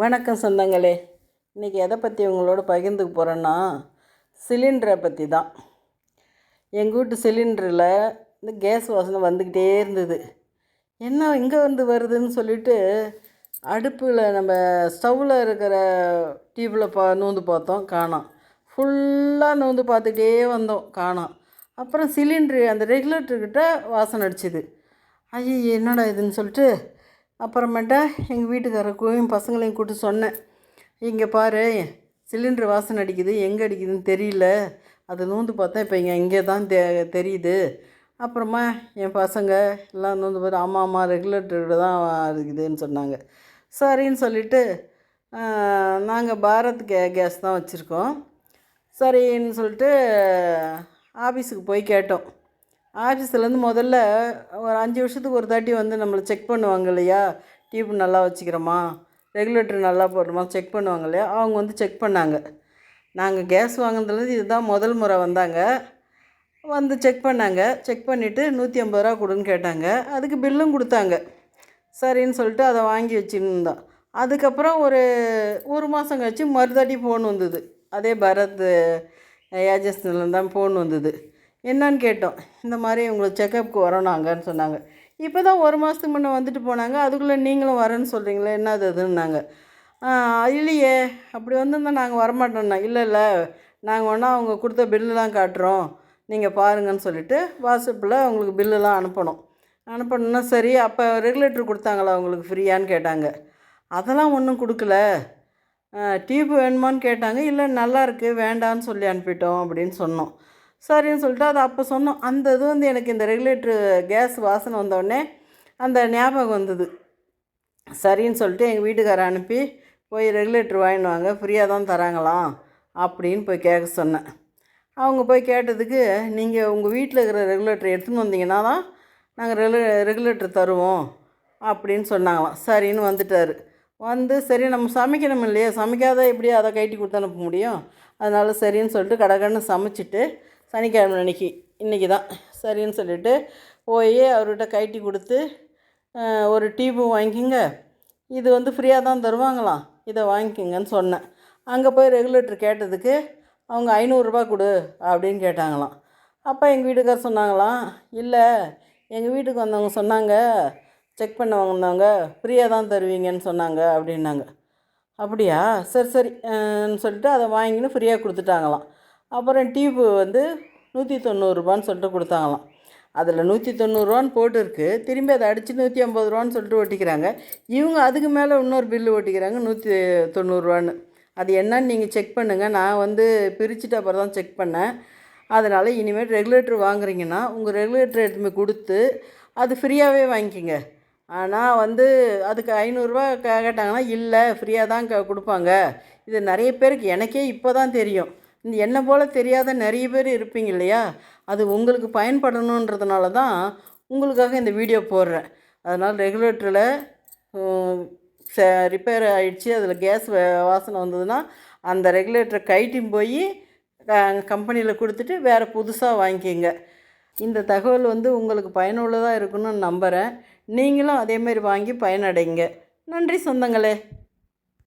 வணக்கம் சொந்தங்களே. இன்றைக்கி எதை பற்றி உங்களோட பகிர்ந்துக்க போகிறேன்னா சிலிண்டரை பற்றி தான். எங்கள் வீட்டு சிலிண்டரில் இந்த கேஸ் வாசனை வந்துக்கிட்டே இருந்தது. என்ன இங்கே வந்து வருதுன்னு சொல்லிட்டு அடுப்பில் நம்ம ஸ்டவ்வில் இருக்கிற டியூப்பில் பா நூந்து பார்த்தோம் காணோம். ஃபுல்லாக நூந்து பார்த்துக்கிட்டே வந்தோம் காணோம். அப்புறம் சிலிண்ட்ரு அந்த ரெகுலேட்டர்கிட்ட வாசனை அடிச்சுது. ஐயோ என்னடா இதுன்னு சொல்லிட்டு அப்புறமேட்டா எங்கள் வீட்டுக்காரருக்கும் பசங்களையும் கூப்பிட்டு சொன்னேன். இங்கே பாரு சிலிண்டர் வாசனை அடிக்குது எங்கே அடிக்குதுன்னு தெரியல. அது நூந்து பார்த்தா இப்போ இங்கே இங்கே தான் தெ தெரியுது. அப்புறமா என் பசங்க எல்லாம் நூந்து பார்த்து ஆமாம் ஆமாம் ரெகுலேட்டரோட தான் இருக்குதுன்னு சொன்னாங்க. சரின்னு சொல்லிவிட்டு நாங்கள் பாரத் கே கேஸ் தான் வச்சுருக்கோம். சரின்னு சொல்லிட்டு ஆஃபீஸுக்கு போய் கேட்டோம். ஆஃபீஸ்லேருந்து முதல்ல ஒரு அஞ்சு வருஷத்துக்கு ஒரு தாட்டி வந்து நம்மளை செக் பண்ணுவாங்க இல்லையா? டியூப் நல்லா வச்சுக்கிறோமா? ரெகுலேட்டர் நல்லா போடுறோமா செக் பண்ணுவாங்க இல்லையா? அவங்க வந்து செக் பண்ணாங்க. நாங்கள் கேஸ் வாங்கினதுலேருந்து இதுதான் முதல் முறை வந்தாங்க. வந்து செக் பண்ணாங்க. செக் பண்ணிவிட்டு நூற்றி ஐம்பது ரூபா கொடுன்னு கேட்டாங்க. அதுக்கு பில்லும் கொடுத்தாங்க. சரின்னு சொல்லிட்டு அதை வாங்கி வச்சுருந்தோம். அதுக்கப்புறம் ஒரு ஒரு மாதம் கழிச்சு மறுதாட்டி ஃபோன் வந்தது. அதே பரத் ஏஜென்சிலேருந்து தான் ஃபோன் வந்தது. என்னன்னு கேட்டோம். இந்த மாதிரி உங்களுக்கு செக்கப்புக்கு வரோம் நாங்கன்னு சொன்னாங்க. இப்போ தான் ஒரு மாதத்துக்கு முன்னே வந்துட்டு போனாங்க. அதுக்குள்ளே நீங்களும் வரேன்னு சொல்கிறீங்களே என்னது அதுன்னாங்க. இல்லையே அப்படி வந்திருந்தா நாங்கள் வரமாட்டோம்னா. இல்லை இல்லை நாங்கள் ஒன்றா அவங்க கொடுத்த பில்லுலாம் காட்டுறோம். நீங்கள் பாருங்கன்னு சொல்லிட்டு வாட்ஸ்அப்பில் உங்களுக்கு பில்லுலாம் அனுப்பணும். அனுப்பணுன்னா சரி அப்போ ரெகுலேட்டர் கொடுத்தாங்களா உங்களுக்கு ஃப்ரீயான்னு கேட்டாங்க. அதெல்லாம் ஒன்றும் கொடுக்கல. டியூப் வேணுமான்னு கேட்டாங்க. இல்லை நல்லாயிருக்கு வேண்டான்னு சொல்லி அனுப்பிட்டோம் அப்படின்னு சொன்னோம். சரின்னு சொல்லிட்டு அது அப்போ சொன்னோம். அந்த இது வந்து எனக்கு இந்த ரெகுலேட்ரு கேஸ் வாசனை வந்தோடனே அந்த ஞாபகம் வந்தது. சரின்னு சொல்லிட்டு எங்கள் வீட்டுக்கார அனுப்பி போய் ரெகுலேட்ரு வாங்கின்னு வாங்க ஃப்ரீயாக தான் தராங்களாம் அப்படின்னு போய் கேட்க சொன்னேன். அவங்க போய் கேட்டதுக்கு நீங்கள் உங்கள் வீட்டில் இருக்கிற ரெகுலேட்டர் எடுத்துன்னு வந்தீங்கன்னா தான் நாங்கள் ரெகு ரெகுலேட்டர் தருவோம் அப்படின்னு சொன்னாங்களாம். சரின்னு வந்துட்டார். வந்து சரி நம்ம சமைக்கணும் இல்லையா? சமைக்காத எப்படி அதை கைட்டி கொடுத்து அனுப்ப முடியும்? அதனால் சரின்னு சொல்லிட்டு கடகடன்னு சமைச்சிட்டு சனிக்கிழமை அன்னைக்கு இன்றைக்கி தான். சரின்னு சொல்லிவிட்டு போய் அவர்கிட்ட கைட்டி கொடுத்து ஒரு டீப்பு வாங்கிக்கிங்க. இது வந்து ஃப்ரீயாக தான் தருவாங்களாம். இதை வாங்கிக்கிங்கன்னு சொன்னேன். அங்கே போய் ரெகுலேட்டர் கேட்டதுக்கு அவங்க ஐநூறுரூபா கொடு அப்படின்னு கேட்டாங்களாம். அப்போ எங்கள் வீட்டுக்கார் சொன்னாங்களாம் இல்லை எங்கள் வீட்டுக்கு வந்தவங்க சொன்னாங்க செக் பண்ண வந்தவங்க ஃப்ரீயாக தான் தருவீங்கன்னு சொன்னாங்க அப்படின்னாங்க. அப்படியா? சரி சரி. சொல்லிட்டு அதை வாங்கின்னு ஃப்ரீயாக கொடுத்துட்டாங்களாம். அப்புறம் டியூப்பு வந்து நூற்றி தொண்ணூறுரூபான்னு சொல்லிட்டு கொடுத்தாங்களாம். அதில் நூற்றி தொண்ணூறுரூவான்னு போட்டுருக்கு. திரும்பி அதை அடித்து நூற்றி ஐம்பது ரூபான்னு சொல்லிட்டு ஓட்டிக்கிறாங்க இவங்க அதுக்கு மேலே இன்னொரு பில்லு ஓட்டிக்கிறாங்க நூற்றி தொண்ணூறுரூவான்னு அது என்னன்னு நீங்கள் செக் பண்ணுங்கள் நான் வந்து பிரிச்சுட்டு அப்புறம் தான் செக் பண்ணேன். அதனால் இனிமேல் ரெகுலேட்டர் வாங்குறீங்கன்னா உங்கள் ரெகுலேட்டர் எடுத்துமே கொடுத்து அது ஃப்ரீயாகவே வாங்கிக்கிங்க. ஆனால் வந்து அதுக்கு ஐநூறுரூவா கேட்டாங்கன்னா இல்லை ஃப்ரீயாக தான் க கொடுப்பாங்க. இது நிறைய பேருக்கு எனக்கே இப்போ தான் தெரியும். இந்த என்னை போல் தெரியாத நிறைய பேர் இருப்பீங்க இல்லையா? அது உங்களுக்கு பயன்படணுன்றதுனால தான் உங்களுக்காக இந்த வீடியோ போடுறேன். அதனால் ரெகுலேட்டரில் ச ரிப்பேர் ஆகிடுச்சி அதில் கேஸ் வாசனை வந்ததுன்னா அந்த ரெகுலேட்டரை கைட்டின் போய் கம்பெனியில் கொடுத்துட்டு வேறு புதுசாக வாங்கிக்கிங்க. இந்த தகவல் வந்து உங்களுக்கு பயனுள்ளதாக இருக்குன்னு நம்புகிறேன் நீங்களும் அதேமாரி வாங்கி பயனடைங்க. நன்றி சொந்தங்களே.